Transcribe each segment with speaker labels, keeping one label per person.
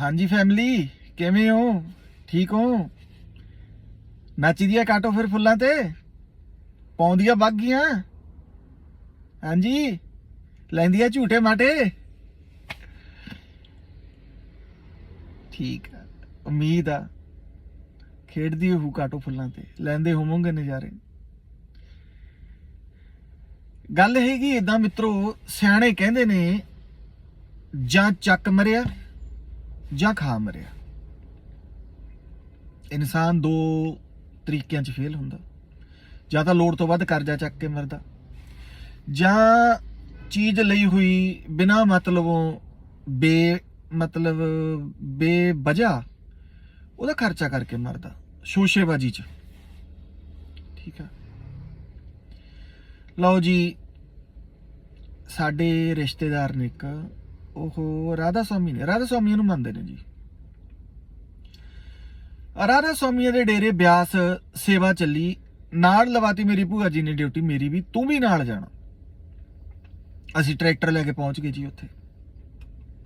Speaker 1: ਹਾਂਜੀ ਫੈਮਿਲੀ ਕਿਵੇਂ ਹੋ? ਠੀਕ ਹੋ? ਨੱਚਦੀਆਂ ਕਾਟੋ ਫਿਰ ਫੁੱਲਾਂ ਤੇ? ਪਾਉਂਦੀਆਂ ਬਾਗੀਆਂ? ਹਾਂਜੀ? ਲੈਂਦੀਆਂ ਝੂਟੇ ਮਾਟੇ? ਠੀਕ ਆ, ਉਮੀਦ ਆ। ਖੇਡਦੀ ਹੋਊ ਕਾਟੋ ਫੁੱਲਾਂ ਤੇ, ਲੈਂਦੇ ਹੋਵੋਗੇ ਨਜ਼ਾਰੇ। ਗੱਲ ਹੈਗੀ ਇਦਾਂ ਮਿੱਤਰੋ, ਸਿਆਣੇ ਕਹਿੰਦੇ ਨੇ, ਜਾਂ ਚੱਕ ਮਰਿਆ? ਜਾਂ ਖਾ ਮਰਿਆ। ਇਨਸਾਨ ਦੋ ਤਰੀਕਿਆਂ 'ਚ ਫੇਲ ਹੁੰਦਾ। ਜਾਂ ਤਾਂ ਲੋੜ ਤੋਂ ਵੱਧ ਕਰਜ਼ਾ ਚੱਕ ਕੇ ਮਰਦਾ। ਜਾਂ ਚੀਜ਼ ਲਈ ਹੋਈ ਬਿਨਾ ਮਤਲਬੋਂ ਬੇ ਮਤਲਬ ਬੇਵਜ੍ਹਾ ਉਹਦਾ ਖਰਚਾ ਕਰਕੇ ਮਰਦਾ, ਸ਼ੋਸ਼ੇਬਾਜੀ 'ਚ। ਠੀਕ ਆ। ਲਓ ਜੀ, ਸਾਡੇ ਰਿਸ਼ਤੇਦਾਰ ਨੇ ਇੱਕ ਉਹ ਰਾਧਾ ਸਵਾਮੀ ਨੇ ਰਾਧਾ ਸਵਾਮੀ ਨੂੰ ਮੰਨਦੇ ਨੇ ਜੀ। ਰਾਧਾ ਸਵਾਮੀ ਦੇ ਡੇਰੇ ਬਿਆਸ ਸੇਵਾ ਚੱਲੀ, ਨਾਲ ਲਵਾਤੀ ਮੇਰੀ ਭੂਆ ਜੀ ਨੇ ਡਿਊਟੀ ਮੇਰੀ ਵੀ, ਤੂੰ ਵੀ ਨਾਲ ਜਾਣਾ। ਅਸੀਂ ਟਰੈਕਟਰ ਲੈ ਕੇ ਪਹੁੰਚ ਗਏ ਜੀ ਉੱਥੇ।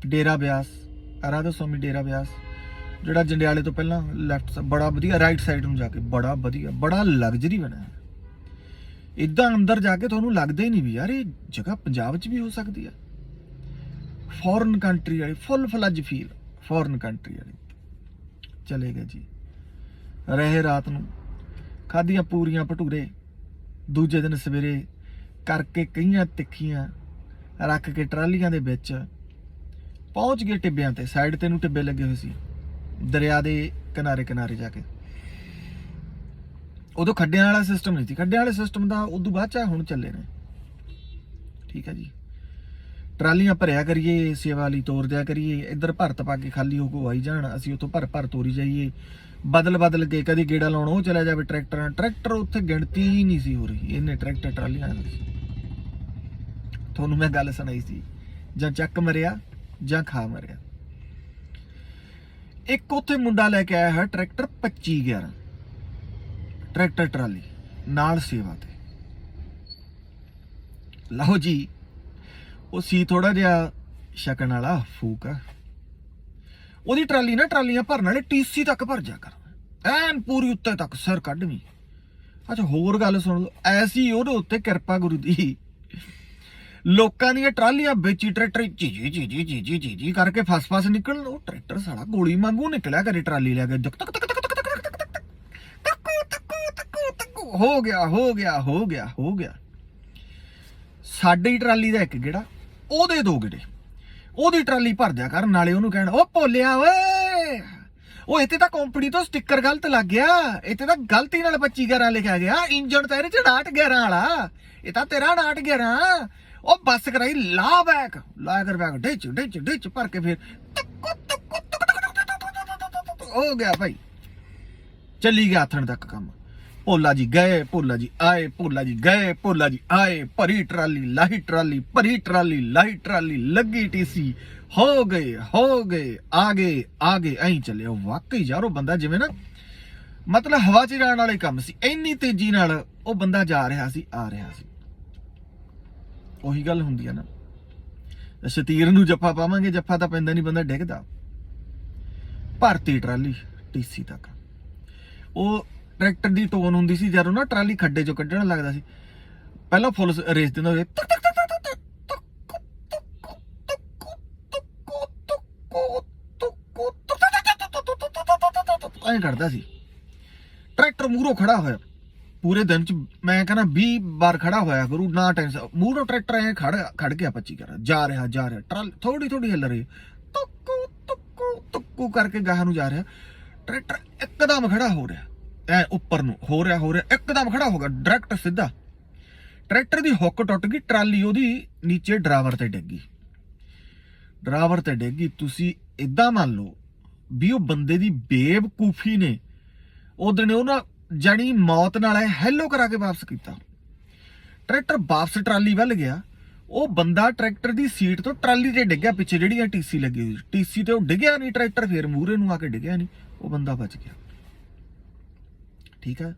Speaker 1: ਡੇਰਾ ਬਿਆਸ ਰਾਧਾ ਸਵਾਮੀ ਡੇਰਾ ਬਿਆਸ, ਜਿਹੜਾ ਜੰਡਿਆਲੇ ਤੋਂ ਪਹਿਲਾਂ ਲੈਫਟ ਬੜਾ ਵਧੀਆ ਰਾਈਟ ਸਾਈਡ ਨੂੰ ਜਾ ਕੇ, ਬੜਾ ਵਧੀਆ, ਬੜਾ ਲਗਜ਼ਰੀ ਬਣਿਆ। ਇਦਾਂ ਅੰਦਰ ਜਾ ਕੇ ਤੁਹਾਨੂੰ ਲੱਗਦਾ ਹੀ ਨਹੀਂ ਵੀ ਯਾਰ ਇਹ ਜਗ੍ਹਾ ਪੰਜਾਬ 'ਚ ਵੀ ਹੋ ਸਕਦੀ ਆ। ਫੋਰਨ ਕੰਟਰੀ ਵਾਲੀ, full fledge feel, foreign country ਵਾਲੀ। ਚਲੇ ਗਏ ਜੀ। ਰਹੇ ਰਾਤ ਨੂੰ। ਖਾਧੀਆਂ ਪੂਰੀਆਂ ਭਟੂਰੇ। ਦੂਜੇ ਦਿਨ ਸਵੇਰੇ ਕਰਕੇ ਕਈਆਂ ਤਿੱਖੀਆਂ ਰੱਖ ਕੇ ਟਰਾਲੀਆਂ ਦੇ ਵਿੱਚ ਪਹੁੰਚ ਗਏ ਟਿੱਬਿਆਂ ਤੇ। ਸਾਈਡ ਤੇ ਨੂੰ ਟਿੱਬੇ ਲੱਗੇ ਹੋਏ ਸੀ। ਦਰਿਆ ਦੇ ਕਿਨਾਰੇ ਕਿਨਾਰੇ ਜਾ ਕੇ। ਉਦੋਂ ਖੱਡਿਆਂ ਵਾਲਾ ਸਿਸਟਮ ਨਹੀਂ ਸੀ। ਖੱਡਿਆਂ ਵਾਲੇ ਸਿਸਟਮ ਦਾ ਉਦੋਂ ਬਾਅਦ ਚ ਹੁਣ ਚੱਲੇ ਨੇ। ਠੀਕ ਹੈ ਜੀ। ਟਰਾਲੀਆਂ ਭਰਿਆ ਕਰੀਏ, ਸੇਵਾ ਲਈ ਤੋਰ ਦਿਆ ਕਰੀਏ, ਇੱਧਰ ਭਰਤ ਪਾ ਕੇ ਖਾਲੀ ਹੋ ਕੋ ਆਈ ਜਾਣ, ਅਸੀਂ ਉੱਥੋਂ ਭਰ ਭਰ ਤੋਰੀ ਜਾਈਏ। ਬਦਲ ਬਦਲ ਕੇ ਕਦੀ ਗੇੜਾ ਲਾਉਣ, ਉਹ ਚਲਾ ਜਾਵੇ ਟਰੈਕਟਰ ਟਰੈਕਟਰ ਉੱਥੇ ਗਿਣਤੀ ਹੀ ਨਹੀਂ ਸੀ ਹੋ ਰਹੀ ਇਹਨੇ ਟਰੈਕਟਰ ਟਰਾਲੀਆਂ ਤੁਹਾਨੂੰ ਮੈਂ ਗੱਲ ਸੁਣਾਈ ਸੀ, ਜਾਂ ਚੱਕ ਮਰਿਆ, ਜਾਂ ਖਾ ਮਰਿਆ। ਇੱਕ ਉੱਥੇ ਮੁੰਡਾ ਲੈ ਕੇ ਆਇਆ ਹੈ, ਟਰੈਕਟਰ 25 11 ਟਰੈਕਟਰ ਟਰਾਲੀ, ਨਾਲ ਸੇਵਾ ਤੇ। ਲਓ ਜੀ ਉਹ ਸੀ ਥੋੜਾ ਜਿਹਾ ਸ਼ਕਨ ਵਾਲਾ, ਫੂਕ। ਆ ਉਹਦੀ ਟਰਾਲੀ ਨਾ, ਟਰਾਲੀਆਂ ਭਰਨ ਵਾਲੇ ਟੀਸੀ ਤੱਕ ਭਰ ਜਾ ਕਰ। ਐਨ ਪੂਰੀ ਉੱਤੇ ਤੱਕ, ਸਿਰ ਕੱਢਵੀਂ। ਅੱਛਾ, ਹੋਰ ਗੱਲ ਸੁਣ ਲਓ ਐਸੀ ਉਹਦੇ ਉੱਤੇ ਕਿਰਪਾ ਗੁਰੂ ਦੀ। ਲੋਕਾਂ ਦੀਆਂ ਟਰਾਲੀਆਂ ਵਿੱਚ ਟਰੈਕਟਰ ਜੀ ਜੀ ਜੀ ਜੀ ਜੀ ਜੀ ਜੀ ਜੀ ਕਰਕੇ ਫਸ ਫਸ ਨਿਕਲ ਉਹ ਟਰੈਕਟਰ ਸਾਲਾ ਗੋਲੀ ਵਾਂਗੂ ਨਿਕਲਿਆ ਕਰੇ ਟਰਾਲੀ ਲੈ ਕੇ। ਜਕ ਤਕ ਤਕ ਤਕ ਤਕ। ਤਕ ਤਕ ਤਕ, ਤੱਕੂ। ਹੋ ਗਿਆ ਹੋ ਗਿਆ ਹੋ ਗਿਆ ਹੋ ਗਿਆ। ਸਾਡੀ ਟਰਾਲੀ ਦਾ ਇੱਕ ਗੇੜਾ। ਉਹਦੇ ਦੋ ਗੇੜੇ ਉਹਦੀ ਟਰਾਲੀ ਭਰ ਦਿਆ ਕਰ ਨਾਲੇ ਉਹਨੂੰ ਕਹਿਣ ਉਹ ਭੋਲਿਆ ਓਏ ਉਹ ਇੱਥੇ ਤਾਂ ਕੰਪਨੀ ਤੋਂ ਸਟicker ਗਲਤ ਲੱਗ ਗਿਆ ਇੱਥੇ ਤਾਂ ਗਲਤੀ ਨਾਲ 25 11 ਲਿਖਿਆ ਗਿਆ ਇੰਜਣ ਤਾਂ ਇਹਦੇ ਚ 68 11 ਵਾਲਾ ਇਹ ਤਾਂ ਤੇਰਾ 68 11 ਉਹ ਬੱਸ ਕਰਾਈ ਲਾ ਬੈਕ ਲਾ ਕਰ ਬੈਕ ਡਿੱਚ ਡਿੱਚ ਡਿੱਚ ਭਰ ਕੇ ਫਿਰ ਹੋ ਗਿਆ ਭਾਈ ਚੱਲੀ ਗਿਆ ਆਥਣ ਤੱਕ ਕੰਮ ਭੋਲਾ ਜੀ ਗਏ, ਭੋਲਾ ਜੀ ਆਏ, ਭੋਲਾ ਜੀ ਗਏ, ਭੋਲਾ ਜੀ ਆਏ, ਭਰੀ ਟਰਾਲੀ, ਲਾਹੀ ਟਰਾਲੀ, ਭਰੀ ਟਰਾਲੀ, ਲਾਹੀ ਟਰਾਲੀ, ਲੱਗੀ ਟੀਸੀ। ਹੋ ਗਏ ਹੋ ਗਏ ਆਗੇ ਆਗੇ ਐਂ ਚੱਲੇ ਉਹ ਵਾਕਈ ਯਾਰ ਉਹ ਬੰਦਾ ਜਿਵੇਂ ਨਾ, ਮਤਲਬ ਹਵਾ 'ਚ ਜਾਣ ਵਾਲੇ ਕੰਮ ਸੀ। ਇੰਨੀ ਤੇਜ਼ੀ ਨਾਲ ਉਹ ਬੰਦਾ ਜਾ ਰਿਹਾ ਸੀ, ਆ ਰਿਹਾ ਸੀ। ਉਹੀ ਗੱਲ ਹੁੰਦੀ ਆ ਨਾ। ਸ਼ਤੀਰ ਨੂੰ ਜੱਫਾ ਪਾਵਾਂਗੇ, ਜੱਫਾ ਤਾਂ ਪੈਂਦਾ ਨਹੀਂ, ਬੰਦਾ ਡਿੱਗਦਾ। ਭਰਤੀ ਟਰਾਲੀ, ਟੀਸੀ ਤੱਕ। ਉਹ ਟਰੈਕਟਰ ਦੀ ਟੋਨ ਹੁੰਦੀ ਸੀ ਜਦੋਂ ਨਾ ਟਰਾਲੀ ਖੱਡੇ ਚੋਂ ਕੱਢਣ ਲੱਗਦਾ ਸੀ ਪਹਿਲਾਂ ਫੁੱਲ ਰੇਸ ਦਿੰਦਾ ਹੋਵੇ ਐਂ ਕਰਦਾ ਸੀ ਟਰੈਕਟਰ ਮੂਹਰੋਂ ਖੜਾ ਹੋਇਆ ਪੂਰੇ ਦਿਨ ਚ ਮੈਂ ਕਹਿੰਦਾ 20 ਵਾਰ ਖੜਾ ਹੋਇਆ ਗੁਰੂ ਨਾ ਟੈਨਸ਼ਨ ਮੂਹਰੋਂ ਟਰੈਕਟਰ ਐ ਖੜ ਖੜ ਗਿਆ 25 ਕਰ ਜਾ ਰਿਹਾ ਜਾ ਰਿਹਾ ਟਰਾਲ ਥੋੜੀ ਥੋੜੀ ਹਿੱਲ ਰਹੀ ਤੁੱਕੂ ਤੁੱਕੂ ਤੁੱਕੂ ਕਰਕੇ ਗਾਹ ਨੂੰ ਜਾ ਰਿਹਾ ਟਰੈਕਟਰ ਇੱਕਦਮ ਖੜਾ ਹੋ ਰਿਹਾ ਐ ਉੱਪਰ ਨੂੰ, ਹੋ ਰਿਹਾ ਹੋ ਰਿਹਾ, ਇੱਕਦਮ ਖੜਾ ਹੋ ਗਿਆ ਡਾਇਰੈਕਟ ਸਿੱਧਾ। ਟਰੈਕਟਰ ਦੀ ਹੁੱਕ ਟੁੱਟ ਗਈ, ਟਰਾਲੀ ਉਹਦੀ ਨੀਚੇ ਡਰਾਈਵਰ ਤੇ ਡਿੱਗੀ ਗਈ। ਡਰਾਈਵਰ ਤੇ ਡਿੱਗ ਗਈ, ਤੁਸੀਂ ਇਦਾਂ ਮੰਨ ਲਓ ਵੀ ਉਹ ਬੰਦੇ ਦੀ ਬੇਵਕੂਫੀ ਨੇ ਉਹਦੇ ਨੇ ਉਹਨਾਂ ਜਾਣੀ ਮੌਤ ਨਾਲ ਹੈਲੋ ਕਰਾ ਕੇ ਵਾਪਸ ਕੀਤਾ। ਟਰੈਕਟਰ ਵਾਪਸ ਟਰਾਲੀ ਵੱਲ ਗਿਆ, ਉਹ ਬੰਦਾ ਟਰੈਕਟਰ ਦੀ ਸੀਟ ਤੋਂ ਟਰਾਲੀ ਤੇ ਡਿੱਗਿਆ ਪਿੱਛੇ ਜਿਹੜੀਆਂ ਆ ਟੀਸੀ ਲੱਗੀ ਹੋਈ ਟੀਸੀ ਤੇ ਉਹ ਡਿੱਗਿਆ ਨਹੀਂ, ਟਰੈਕਟਰ ਫੇਰ ਮੂਹਰੇ ਨੂੰ ਆ ਕੇ ਡਿੱਗਿਆ ਨਹੀਂ, ਉਹ ਬੰਦਾ ਬਚ ਗਿਆ। ਠੀਕ ਹੈ?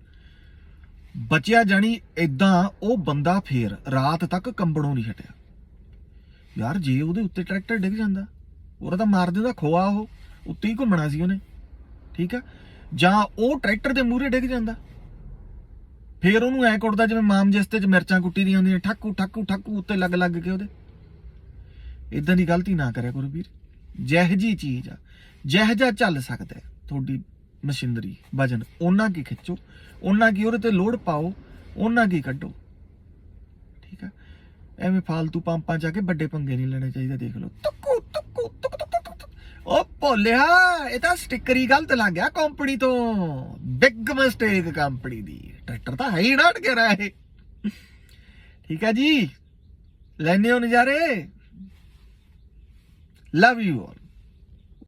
Speaker 1: ਬਚਿਆ ਜਾਣੀ ਇਦਾਂ ਉਹ ਬੰਦਾ ਫੇਰ ਰਾਤ ਤੱਕ ਕੰਬਣੋਂ ਨਹੀਂ ਹਟਿਆ। ਯਾਰ ਜੇ ਉਹਦੇ ਉੱਤੇ ਟਰੈਕਟਰ ਡਿੱਗ ਜਾਂਦਾ, ਉਹਦਾ ਤਾਂ ਮਾਰ ਦਿੰਦਾ ਖੋਆ ਉਹ, ਉੱਤੇ ਹੀ ਘੁੰਮਣਾ ਸੀ ਉਹਨੇ। ਠੀਕ ਹੈ? ਜਾਂ ਉਹ ਟਰੈਕਟਰ ਦੇ ਮੂਹਰੇ ਡਿੱਗ ਜਾਂਦਾ। ਫੇਰ ਉਹਨੂੰ ਐ ਕੁੱਟਦਾ ਜਿਵੇਂ ਮਾਮ ਜਿਸਤੇ ਚ ਮਿਰਚਾਂ ਕੁੱਟੀ ਦੀਆਂ ਹੁੰਦੀਆਂ, ਠੱਕੂ ਠੱਕੂ ਠੱਕੂ, ਉੱਤੇ ਲੱਗ ਲੱਗ ਕੇ ਉਹਦੇ। ਇਦਾਂ ਦੀ ਗਲਤੀ ਨਾ ਕਰਿਆ ਕਰੋ ਵੀਰ। ਜਿਹੋ ਜੀ ਚੀਜ਼ ਆ, ਜਿਹੋ ਜਿਹਾ ਚੱਲ ਸਕਦਾ ਤੁਹਾਡੀ ਮਸ਼ੀਨਰੀ, ਵਜਨ, ਉਹਨਾਂ ਕੀ ਖਿੱਚੋ, ਉਹਨਾਂ ਕੀ ਉਹਦੇ ਤੇ ਲੋਡ ਪਾਓ, ਉਹਨਾਂ ਕੀ ਕੱਢੋ। ਠੀਕ ਆ? ਐਵੇਂ ਫਾਲਤੂ ਪੰਪਾਂ ਚ ਕੇ ਵੱਡੇ ਪੰਗੇ ਨਹੀਂ ਲੈਣੇ ਚਾਹੀਦੇ, ਦੇਖ ਲਓ। ਤੁੱਕੂ ਤੁੱਕੂ, ਤੁੱਕ ਤੁੱਕ ਤੁੱਕ ਉਹ ਭੋਲਿਆ, ਇਹ ਤਾਂ ਸਟicker ਹੀ ਗਲਤ ਲੱਗ ਗਿਆ ਕੰਪਨੀ ਤੋਂ। ਬਿਗ ਮਿਸਟੇਕ ਕੰਪਨੀ ਦੀ। ਟਰੈਕਟਰ ਤਾਂ ਹੈ ਹੀ ਨਾ ਕੇ ਰਿਹਾ। ਇਹ ਠੀਕ ਆ ਜੀ? ਲੈਨੇ ਹੋ ਨਜ਼ਾਰੇ? Love you all